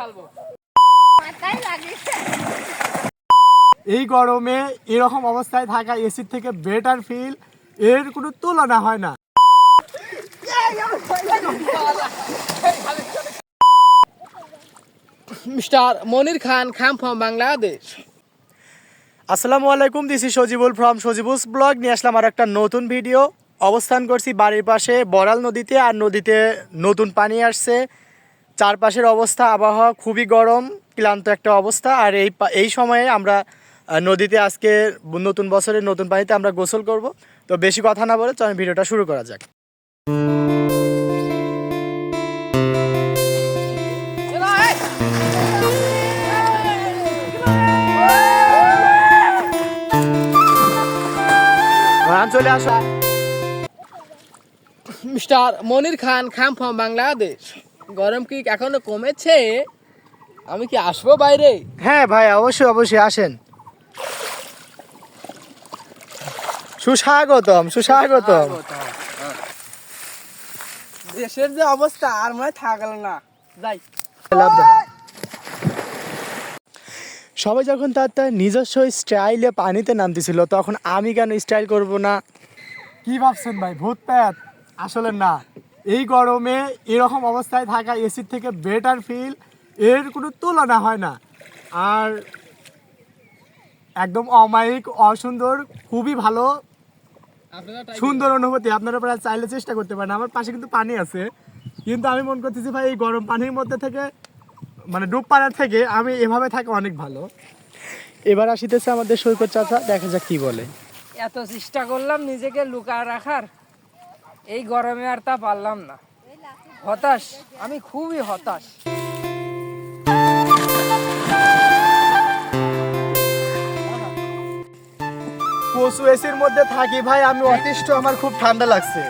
খেলব এই গরমে এরকম অবস্থায় থাকা এসির থেকে বেটার ফিল এর কোনো তুলনা হয় না। মিস্টার মনির খান খাম ফ্রম বাংলাদেশ। আসসালামু আলাইকুম this is Sajibul from Sajibul's blog. নিয়ে আসলাম আর একটা নতুন ভিডিও অবস্থান করছি বাড়ির পাশে বড়াল নদীতে আর নদীতে নতুন পানি আসছে। চারপাশের অবস্থা, আবহাওয়া খুবই গরম, ক্লান্ত একটা অবস্থা। আর এই এই সময়ে আমরা নদীতে আজকে নতুন বছরের নতুন পানিতে আমরা গোসল করব। তো বেশি কথা না বলে চলেন ভিডিওটা শুরু করা যাক। চলে আসো। মিস্টার মনির খান, খাম ফ্রম বাংলাদেশ। গরম কি এখনও কমেছে? আমি কি আসব বাইরে? হ্যাঁ ভাই অবশ্যই অবশ্যই আসেন। সুস্বাগতম সুস্বাগতম। দেশের যে অবস্থা আর মনে থাকল না। যাই। সবাই যখন তার তার নিজস্ব স্টাইলে পানিতে নামতেছিল তখন আমি কেন স্টাইল করব না? কি ভাবছেন ভাই ভূত প্যাত? আসলে না। এই গরমে এরকম অবস্থায় থাকা এসির থেকে বেটার ফিল এর কোনো তুলনা হয় না। আর একদম অমায়িক অসুন্দর খুবই ভালো সুন্দর অনুভূতি। আপনারা প্রায় চাইলে চেষ্টা করতে পারেন। আমার পাশে কিন্তু পানি আছে। কিন্তু আমি মনে করতেছি ভাই এই গরম পানির মধ্যে থেকে মানে ডুব পাড়ার থেকে আমি এভাবে থাকা অনেক ভালো। এবার আসিতেছে আমাদের সৈকত চাচা দেখা যাক কি বলে। এত চেষ্টা করলাম নিজেকে লুকায় রাখার। এই গরমে আর তা পারলাম না। হতাশ? আমি খুবই হতাশ। পশু এসির মধ্যে থাকি ভাই, আমি অতিষ্ঠ, আমার খুব ঠান্ডা লাগছে।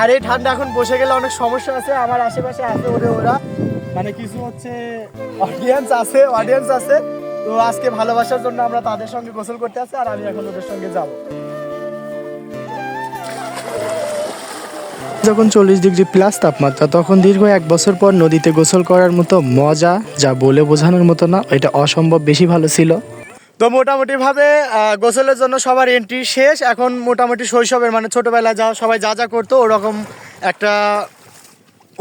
আর এই ঠান্ডা এখন বসে গেলে অনেক সমস্যা আছে, আমার আশেপাশে আছে ওরে ওরা। মানে কিছু হচ্ছে অডিয়েন্স আছে অডিয়েন্স আছে। তো আজকে ভালোবাসার জন্য আমরা তাদের সঙ্গে গোসল করতে আসি আর আমি এখন ওদের সঙ্গে যাব। যখন চল্লিশ ডিগ্রি প্লাস তাপমাত্রা, তখন দীর্ঘ এক বছর পর নদীতে গোসল করার মতো মজা যা বলে বোঝানোর মতো না, এটা অসম্ভব বেশি ভালো ছিল। তো মোটামুটিভাবে গোসলের জন্য সবার এন্ট্রি শেষ। এখন মোটামুটি শৈশবের মানে ছোটবেলায় যা সবাই যা যা করতো, ওরকম একটা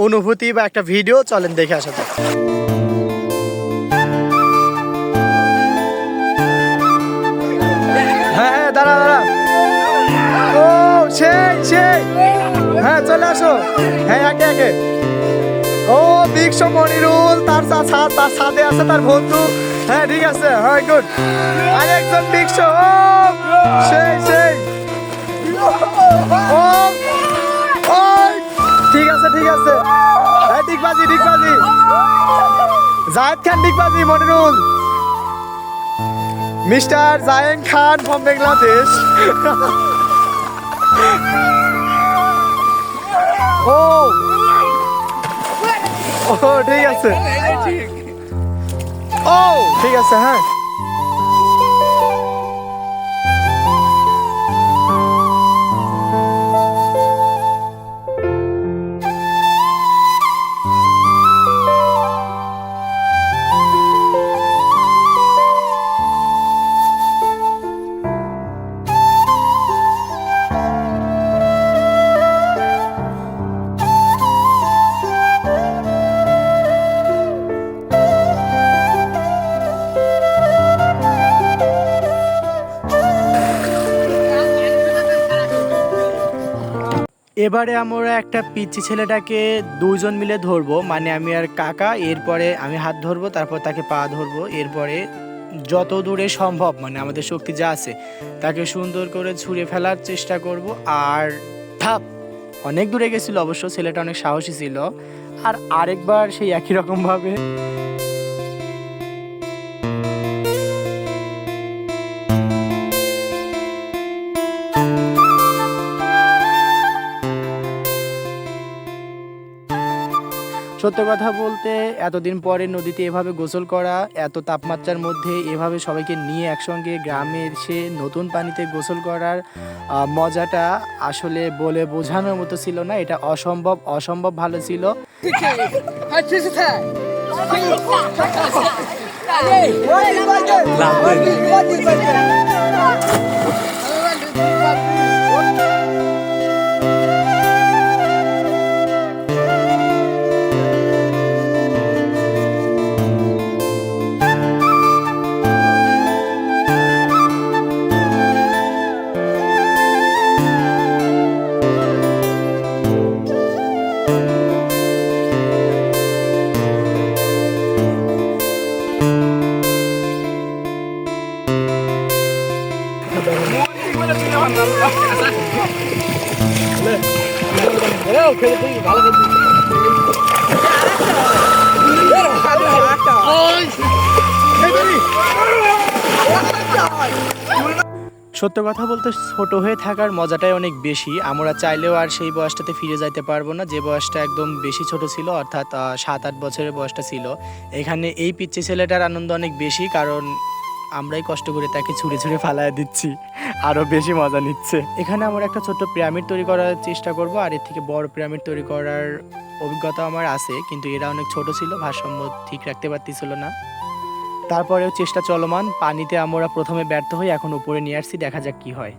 অনুভূতি বা একটা ভিডিও চলেন দেখে আসা যাক। হ্যাঁ হ্যাঁ দাঁড়া দাঁড়া। আসো। হ্যাঁ একে একে। ও দীক্ষ মনিরুল, তার তার সাথে আছে তার বন্ধু। হ্যাঁ ঠিক আছে হ্যাঁ গুড। আরেকজন দীক্ষ ও, সেই সেই। ও ঠিক আছে ঠিক আছে। হ্যাঁ ডিগবাজি ডিগবাজি। জায়েদ খান, ডিগবাজি, মনিরুল। মিস্টার জায়েন খান ফ্রম বাংলাদেশ ও। ও ঠিক আছে। ও ঠিক আছে হ্যাঁ। এবারে আমরা একটা পিচ্ছি ছেলেটাকে দুইজন মিলে ধরবো। মানে আমি আর কাকা, এরপরে আমি হাত ধরবো, তারপর তাকে পা ধরবো। এরপরে যত দূরে সম্ভব মানে আমাদের শক্তি যা আছে, তাকে সুন্দর করে ছুঁড়ে ফেলার চেষ্টা করব। আর ধাপ অনেক দূরে গেছিল অবশ্য, ছেলেটা অনেক সাহসী ছিল। আর আরেকবার সেই একই রকম সত্য কথা বলতে এতদিন পরে নদীতে এভাবে গোসল করা এত তাপমাত্রার মধ্যে এভাবে সবাইকে নিয়ে একসঙ্গে গ্রামে এসে নতুন পানিতে গোসল করার মজাটা আসলে বলে বোঝানোর মতো ছিল না এটা অসম্ভব অসম্ভব ভালো ছিল হ্যাঁ সত্য কথা বলতে, ছোট হয়ে থাকার মজাটাই অনেক বেশি। আমরা চাইলেও আর সেই বয়সটাতে ফিরে যাইতে পারব না। যে বয়সটা একদম বেশি ছোট ছিল, অর্থাৎ সাত, আট বছরের বয়সটা ছিল। এখানে এই পিচ্ছি ছেলেটার আনন্দ অনেক বেশি, কারণ আমরাই কষ্ট করে তাকে ছুঁড়ে ছুঁড়ে ফালায় দিচ্ছি। আরও বেশি মজা নিচ্ছে। এখানে আমার একটা ছোট্ট পিরামিড তৈরি করার চেষ্টা করব, আর এর থেকে বড় পিরামিড তৈরি করার অভিজ্ঞতা আমার আছে, কিন্তু এরা অনেক ছোট ছিল, ভারসাম্য ঠিক রাখতে পারতেছিল না। তারপরেও চেষ্টা চলমান, পানিতে আমরা প্রথমে ব্যর্থ হই, এখন উপরে নিয়ে আসছি, দেখা যাক কি হয়।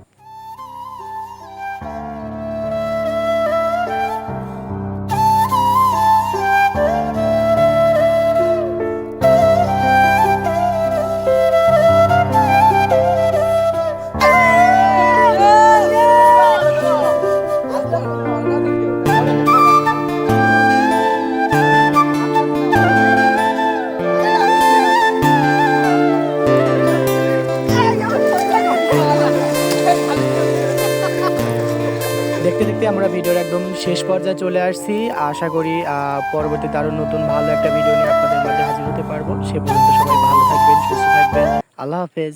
দেখতে দেখতে আমরা ভিডিওর একদম শেষ পর্যায়ে চলে আসছি। আশা করি পরবর্তীতে আরও নতুন ভালো একটা ভিডিও নিয়ে আপনাদের মাঝে হাজির হতে পারব। সে পর্যন্ত সবাই ভালো থাকবেন, সুস্থ থাকবেন। আল্লাহ হাফেজ।